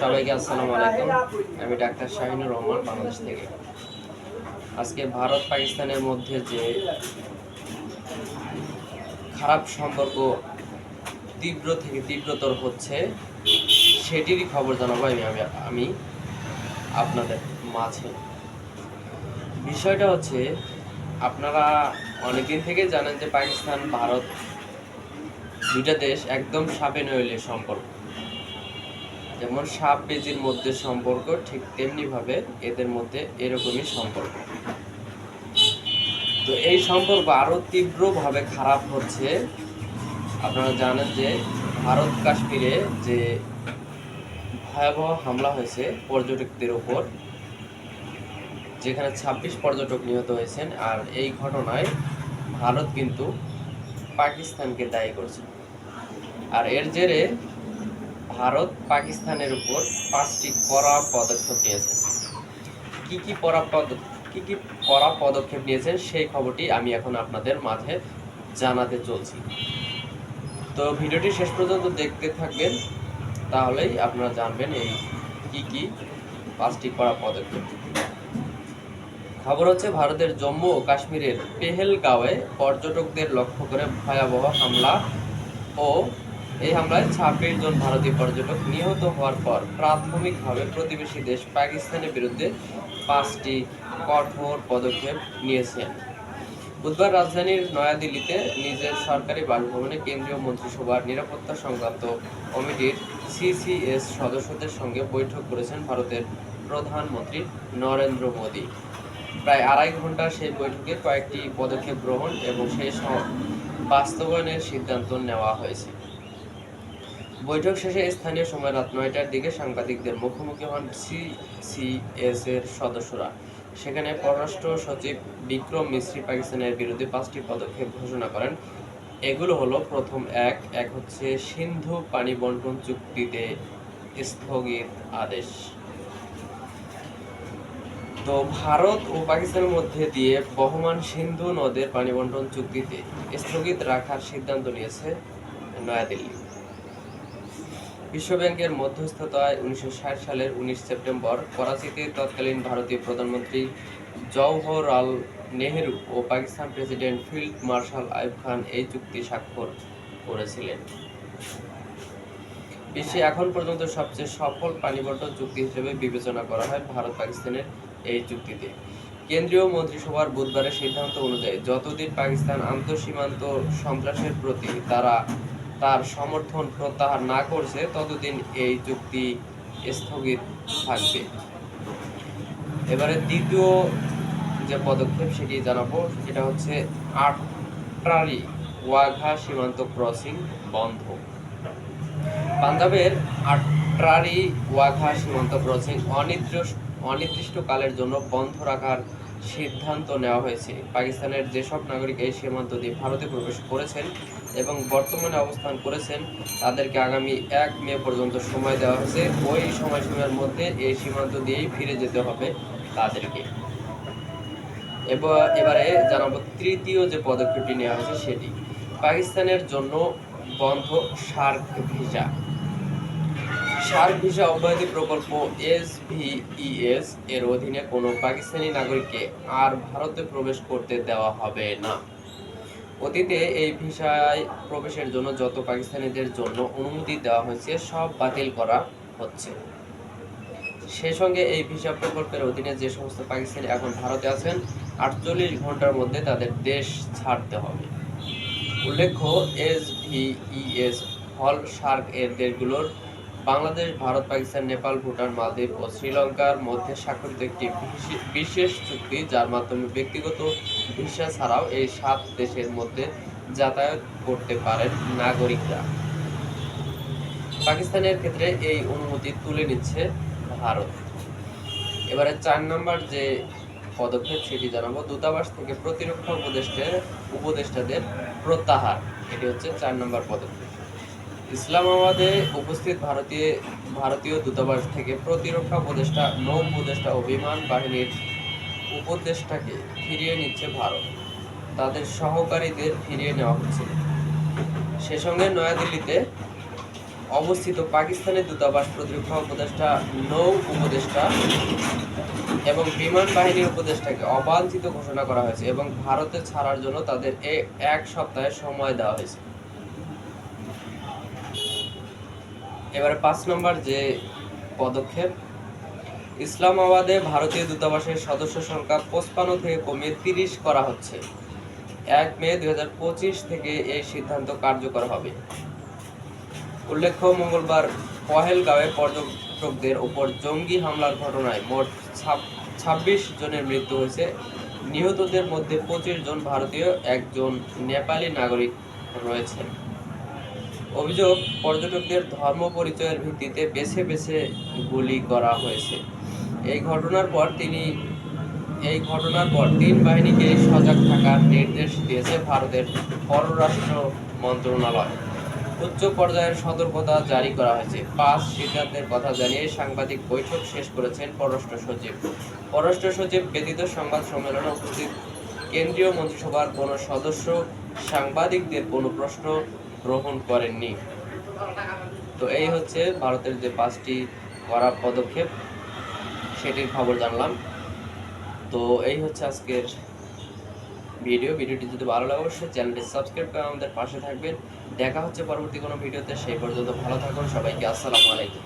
সবাইকে আসসালামু আলাইকুম। আমি ডাক্তার শাহিনুর রহমান, বাংলাদেশ থেকে। আজকে ভারত পাকিস্তানের মধ্যে যে খারাপ সম্পর্ক তীব্র থেকে তীব্রতর হচ্ছে, সেটিরই খবর জানাব আমি আমি আমি আপনাদের মাঝে। বিষয়টা হচ্ছে, আপনারা অনেকদিন থেকে জানেন যে পাকিস্তান, ভারত দুইটা দেশ একদম সাপে নইলে সম্পর্ক। যেমন সাপ বেজির মধ্যে সম্পর্ক, ঠিক তেমনি ভাবে এদের মধ্যে এরকমই সম্পর্ক। তো এই সম্পর্ক আরও তীব্রভাবে খারাপ হচ্ছে। আপনারা জানেন যে ভারত কাশ্মীরে যে ভয়াবহ হামলা হয়েছে পর্যটকদের উপর যেখানে ছাব্বিশ পর্যটক নিহত হয়েছেন, আর এই ঘটনায় ভারত কিন্তু পাকিস্তানকে দায়ী করছে। আর এর জেরে ভারত পাকিস্তানের উপর পাঁচটি কড়া পদক্ষেপ নিয়েছে। কি কি কড়া কি কি কড়া পদক্ষেপ নিয়েছেন সেই খবরটি আমি এখন আপনাদের মাঝে জানাতে চলছি। তো ভিডিওটি শেষ পর্যন্ত দেখতে থাকবেন, তাহলেই আপনারা জানবেন এই কি কি পাঁচটি কড়া পদক্ষেপ। খবর হচ্ছে ভারতের জম্মু ও কাশ্মীরের পেহেলগাঁওয়ে পর্যটকদের লক্ষ্য করে ভয়াবহ হামলা ও এই হামলায় ছাব্বিশ জন ভারতীয় পর্যটক নিহত হওয়ার পর প্রাথমিকভাবে প্রতিবেশী দেশ পাকিস্তানের বিরুদ্ধে পাঁচটি কঠোর পদক্ষেপ নিয়েছেন বুধবার রাজধানীর নয়াদিল্লিতে নিজের সরকারি বাসভবনে কেন্দ্রীয় মন্ত্রিসভার নিরাপত্তা সংক্রান্ত কমিটির সিসিএস সদস্যদের সঙ্গে বৈঠক করেছেন ভারতের প্রধানমন্ত্রী নরেন্দ্র মোদী। প্রায় আড়াই ঘণ্টা সেই বৈঠকে কয়েকটি পদক্ষেপ গ্রহণ এবং সেই বাস্তবায়নের সিদ্ধান্ত নেওয়া হয়েছে। বৈঠক শেষে স্থানীয় সময় রাত নয়টার দিকে সাংবাদিকদের মুখোমুখি হন সিসিএস এর সদস্যরা। সেখানে পররাষ্ট্র সচিব বিক্রম মিশ্রি পাকিস্তানের বিরুদ্ধে পাঁচটি পদক্ষেপ ঘোষণা করেন। এগুলো হলো, প্রথম এক এক হচ্ছে সিন্ধু পানি বন্টন চুক্তিতে স্থগিত আদেশ। তো ভারত ও পাকিস্তানের মধ্যে দিয়ে বহমান সিন্ধু নদের পানি বন্টন চুক্তিতে স্থগিত রাখার সিদ্ধান্ত নিয়েছে নয়াদিল্লি। বিশ্বব্যাংকের মধ্যস্থতায় উনিশশো সালের উনিশ সেপ্টেম্বর করাচিতে তৎকালীন ভারতীয় প্রধানমন্ত্রী জওহরলাল নেহেরু ও Pakistan president field marshal Ayub Khan এই চুক্তি স্বাক্ষর করেছিলেন। বিশ্বে এখন পর্যন্ত সবচেয়ে সফল পানি বন্টন চুক্তি হিসেবে বিবেচনা করা হয় ভারত পাকিস্তানের এই চুক্তিতে। কেন্দ্রীয় মন্ত্রিসভার বুধবারের সিদ্ধান্ত অনুযায়ী যতদিন পাকিস্তান আন্তঃসীমান্ত সন্ত্রাসের প্রতি তারা তার সমর্থন প্রত্যাহার না করছে, ততদিন এই চুক্তি স্থগিত থাকবে। এবারে দ্বিতীয় যে পদক্ষেপ সেটি জানাব, সেটা হচ্ছে আট্রারি ওয়াঘা সীমান্ত ক্রসিং বন্ধ। পাঞ্জাবের আট্রারি ওয়াঘা সীমান্ত ক্রসিং অনির্দিষ্ট অনির্দিষ্টকালের জন্য বন্ধ রাখার সিদ্ধান্ত নেওয়া হয়েছে। পাকিস্তানের যেসব নাগরিক এই সীমান্ত দিয়ে ভারতে প্রবেশ করেছেন এবং বর্তমানে অবস্থান করেছেন, তাদেরকে আগামী এক মে পর্যন্ত সময় দেওয়া হয়েছে। ওই সময়সীমার মধ্যে এই সীমান্ত দিয়েই ফিরে যেতে হবে তাদেরকে। এবার এবারে জানাব তৃতীয় যে পদক্ষেপটি নেওয়া হয়েছে সেটি। পাকিস্তানের জন্য বন্ধ সার্ক ভিসা। সার্ক ভিসা অব্যাহতি প্রকল্প এস ভিইএস এর অধীনে কোনো পাকিস্তানি নাগরিককে আর ভারতে প্রবেশ করতে দেওয়া হবে না। অতীতে এই ভিসায় প্রবেশের জন্য যত পাকিস্তানিদের জন্য অনুমতি দেওয়া হয়েছে, সব বাতিল করা হচ্ছে। সেই সঙ্গে এই ভিসা প্রকল্পের অধীনে যে সমস্ত পাকিস্তানি এখন ভারতে আছেন, আটচল্লিশ ঘণ্টার মধ্যে তাদের দেশ ছাড়তে হবে। উল্লেখ্য, এস ভিইএস হল সার্ক এর দেশগুলোর বাংলাদেশ, ভারত, পাকিস্তান, নেপাল, ভুটান, মালদ্বীপ ও শ্রীলঙ্কার মধ্যে স্বাক্ষরিত একটি বিশেষ চুক্তি, যার মাধ্যমে ব্যক্তিগত ভিসা ছাড়াও এই সাত দেশের মধ্যে যাতায়াত করতে পারেন নাগরিকরা। পাকিস্তানের ক্ষেত্রে এই অনুমতি তুলে নিচ্ছে ভারত। এবারে চার নম্বর যে পদক্ষেপ, সেটি জানাব। দূতাবাস থেকে প্রতিরক্ষা উপদেষ্টা উপদেষ্টাদের প্রত্যাহার। এটি হচ্ছে চার নম্বর পদক্ষেপ। ইসলামাবাদে উপস্থিত ভারতীয় ভারতীয় দূতাবাস থেকে প্রতিরক্ষা উপদেষ্টা, নৌ উপদেষ্টা ও বিমান বাহিনীর উপদেষ্টাকে ফিরিয়ে নিচ্ছে ভারত। তাদের সহকারীদের ফিরিয়ে নেওয়া হচ্ছে। সে সঙ্গে নয়াদিল্লিতে অবস্থিত পাকিস্তানের দূতাবাস প্রতিরক্ষা উপদেষ্টা, নৌ উপদেষ্টা এবং বিমান বাহিনীর উপদেষ্টাকে অবাঞ্ছিত ঘোষণা করা হয়েছে এবং ভারতে ছাড়ার জন্য তাদের এক সপ্তাহের সময় দেওয়া হয়েছে। এবারে পাঁচ নম্বর যে পদক্ষেপ ইসলামাবাদে ভারতীয় দূতাবাসের সদস্য সংখ্যা পঁচপান্ন থেকে কমিয়ে তিরিশ করা হচ্ছে। এক মে দুই হাজার পঁচিশ থেকে এই সিদ্ধান্ত কার্যকর হবে। উল্লেখ্য, মঙ্গলবার পহেলগাঁওয়ে পর্যটকদের ওপর জঙ্গি হামলার ঘটনায় মোট ছাব্বিশ জনের মৃত্যু হয়েছে। নিহতদের মধ্যে পঁচিশ জন ভারতীয়, একজন নেপালি নাগরিক রয়েছেন। অভিযোগ, পর্যটকদের ধর্ম পরিচয়ের ভিত্তিতে বেছে বেছে গুলি করা হয়েছে। এই ঘটনার পর তিনি, এই ঘটনার পর তিন বাহিনীকে সজাগ থাকার নির্দেশ দিয়েছে ভারতের পররাষ্ট্র মন্ত্রণালয়। উচ্চ পর্যায়ের সতর্কতা জারি করা হয়েছে। পাঁচ সিদ্ধান্তের কথা জানিয়ে সাংবাদিক বৈঠক শেষ করেছেন পররাষ্ট্র সচিব। পররাষ্ট্র সচিব ব্যতীত সংবাদ সম্মেলনে উপস্থিত কেন্দ্রীয় মন্ত্রিসভার কোনো সদস্য, সাংবাদিকদের কোনো প্রশ্ন গ্রহণ করেননি। তো এই হচ্ছে ভারতের যে পাঁচটি করা পদক্ষেপ, সেটির খবর জানলাম। তো এই হচ্ছে আজকের ভিডিও। ভিডিওটি যদি ভালো লাগে অবশ্যই চ্যানেলটি সাবস্ক্রাইব করে আমাদের পাশে থাকবেন। দেখা হচ্ছে পরবর্তী কোনো ভিডিওতে, সেই পর্যন্ত ভালো থাকুন সবাইকে। আসসালামু আলাইকুম।